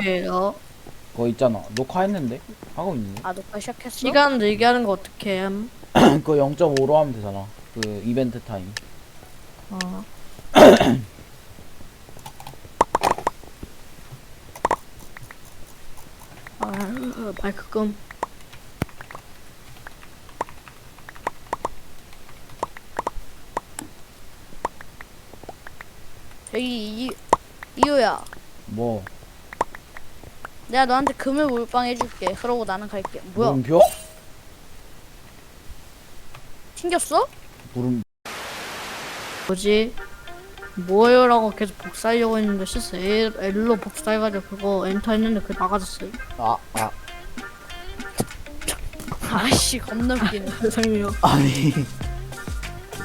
어떻게 해요? 그거 있잖아. 녹화했는데? 하고 있는데? 아 녹화 시작했어? 시간 늘게 하는 거 어떻게 함? 그거 0.5로 하면 되잖아. 그 이벤트 타임. 어. 아, 어, 마이크 끔. 저기 이, 이호야 뭐, 내가 너한테 금을 몰빵 해줄게 그러고 나는 갈게 뭐야 물음표? 튕겼어? 물음, 뭐지? 뭐예요라고 계속 복사하려고 했는데 실수 L, L로 복사해가지고 그거 엔터 했는데 그게 나가졌어 요. 아, 아, 아씨 겁나 웃기네 죄송해요. 아니.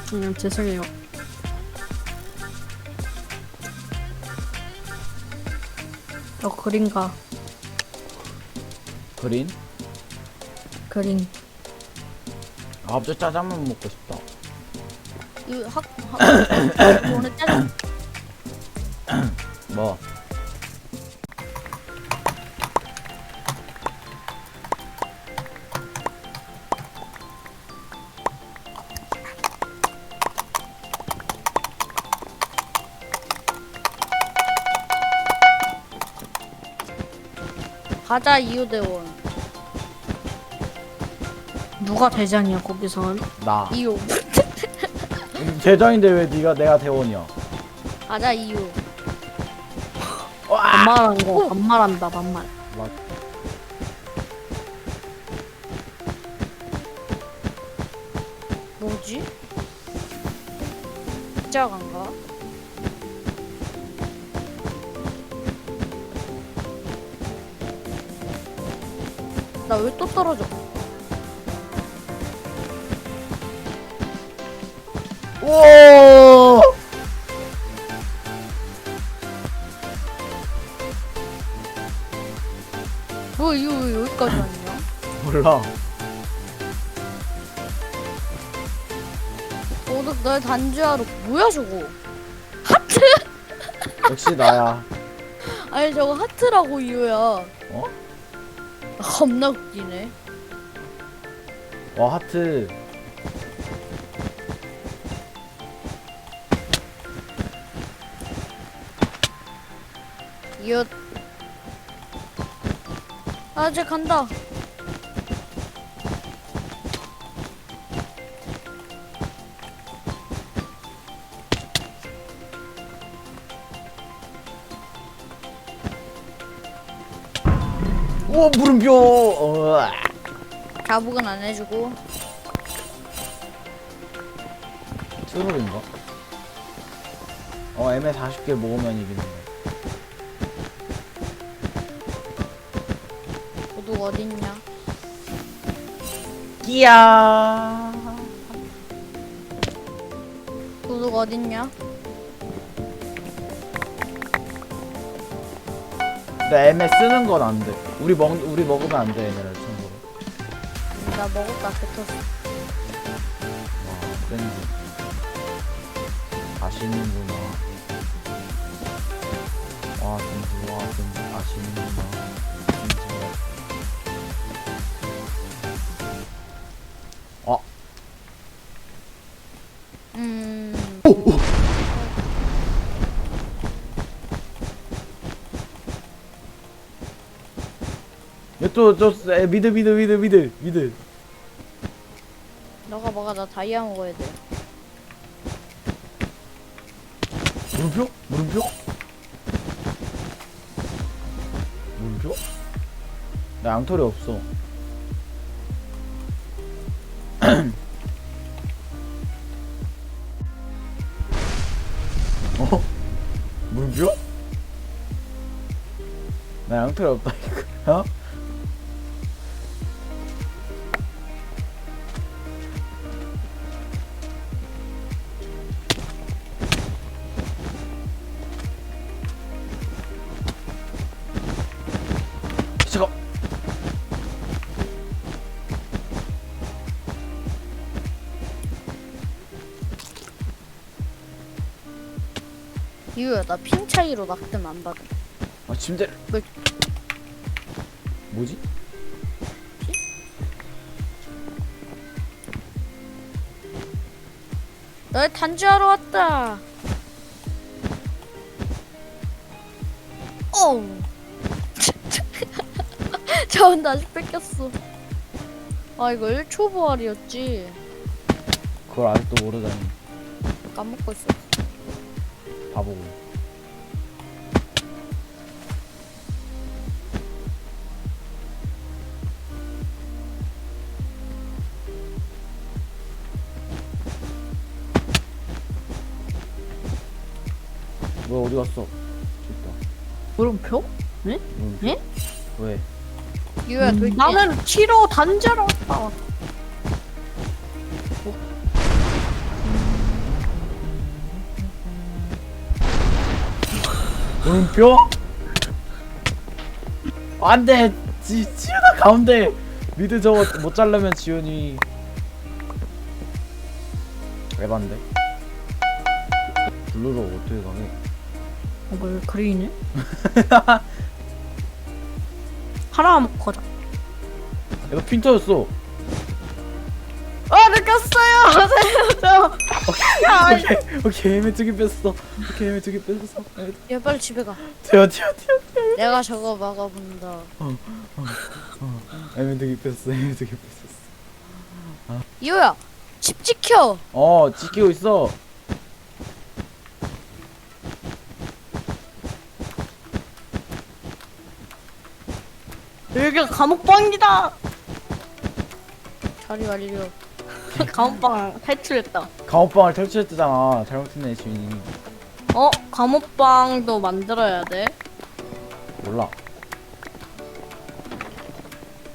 그냥 죄송해요. 저 그린가 그린? 그린 아, 갑자기 짜장면 먹고 싶다. 이거 학, 학 오늘 짜장 가자 이호대원 누가 대장이야 거기선? 나. 이호 대장인데 왜 네가 내가 대원이야? 가자 이호 반말한 거 반말한다 반말. 막, 뭐지? 짜간가? 나 왜 또 떨어져? 오! 뭐 이거 왜 여기까지 왔냐? 몰라. 도둑 널 단죄하러 뭐야 저거? 역시 나야. 아니 저거 하트라고 이호야 어? 겁나 웃기네. 와, 하트. 이호 아쟤 간다 오, 물음표! 어, 자북은 안 해주고 트롤인가? 어, MA 40개 먹으면 이기는 거. 도둑 어딨냐? 끼야. 도둑 어딨냐? 근데 MA 쓰는 건 안 돼. 우리 먹, 우리 먹으면 안 돼, MA를 참고로. 나 먹었다 뱉었어 와, 땡지. 아시는구나. 와, 땡지, 와, 땡지, 아시는구나. 땡지. 또, 저, 에, 미드, 미드, 미드, 미드, 미드. 너가 먹어 나 다이아 먹어야 돼 물음표? 물음표? 물음표? 나 양털이 없어. 어? 물음표? 나 양털이 없다 이거. 어? 이유야 나핑 차이로 낙점 안 받아 아 침대. 왜 뭐지? 너희 단주하러 왔다. 어우. 저 다시 뺏겼어. 아 이거 1초 부활이었지. 그걸 아직도 모르다니 까먹고 있어. 바보고 뭐야 어디 갔어? 있다 물음표? 응. 예? 왜? 유야 돌 음, 나는 치료 단자로 왔다. 물음표? 안돼 지, 지훈아 가운데 미드 저거 못 자르면 지훈이 에반데 블루로 어떻게 가게 어, 뭘 그리네? 하나 먹고 가자. 야너 핀터였어 아 느꼈어요. 살려줘. 야, 오케이 오케이 애매 두개 뺐어 오케이 애매 두개 뺐어 야 빨리 집에 가. 튀어 튀어 튀어 내가 저거 막아본다. 애매 두개 뺐어 애매 두개 뺐었어 유야 집 지켜. 어 지키고 있어 여기가 감옥방이다. 자리 완료. 감옥방 탈출했다. 감옥방을 탈출했잖아 잘못했네 지훈이 어? 감옥방도 만들어야 돼? 몰라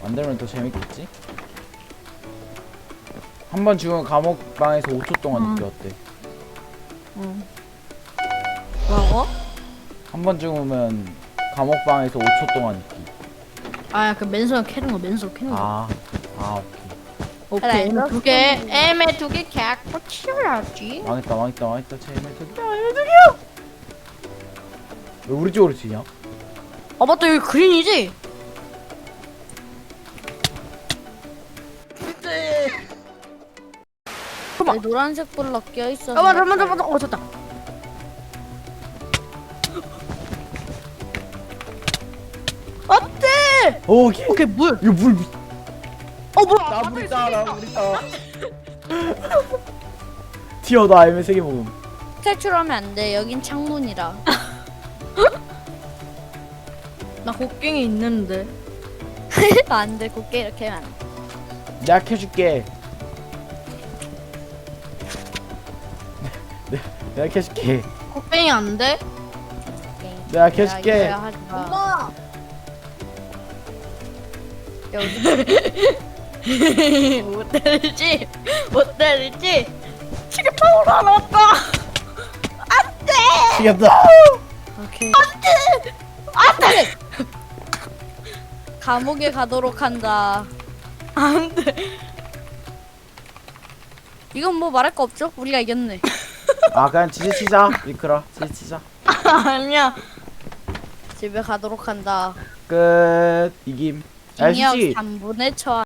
만들면 더 재밌겠지? 한 번 죽으면 감옥방에서 5초 동안 음. 어때? 응. 뭐라고? 한 번 죽으면 감옥방에서 5초 동안 있기 아, 그 맨손 캐는 거, 맨손 캐는 거. 아, 아 오케이 오케이. 두 개, 애매 두개 갖고 치워야지. 망했다 망했다 망했다 제발 저기 야 저기요 왜 우리 쪽으로 튀냐? 아, 맞다, 여기 그린이지? 내 노란색 블럭 껴 있어. 아, 맞아, 맞아, 맞아. 어, 됐다. 어때? 오케이 오케이, 물. 이거 물 미- 어. 나물 있다 나물 있다 튀어 나 알면 세개 먹음 탈출하면 안 돼. 여긴 창문이라. 나 곡괭이 있는데. 안 돼. 곱게 이렇게 하면 안 돼. 내가 켜줄게 내- 내가 켜줄게 곡괭이 안 돼? 내가 이거야 하지 마. 엄마. 야, 어디 못 때리지? 못 때리지? 치료파우로 하나 왔다. 튀겼다 오케이. 안돼. 감옥에 가도록 한다. 안 돼. 이건 뭐 말할 거 없죠? 우리가 이겼네. 아 그냥 지지치자 이크라 지지치자 아니야. 집에 가도록 한다. 끝 이김 솔직히 3분의 처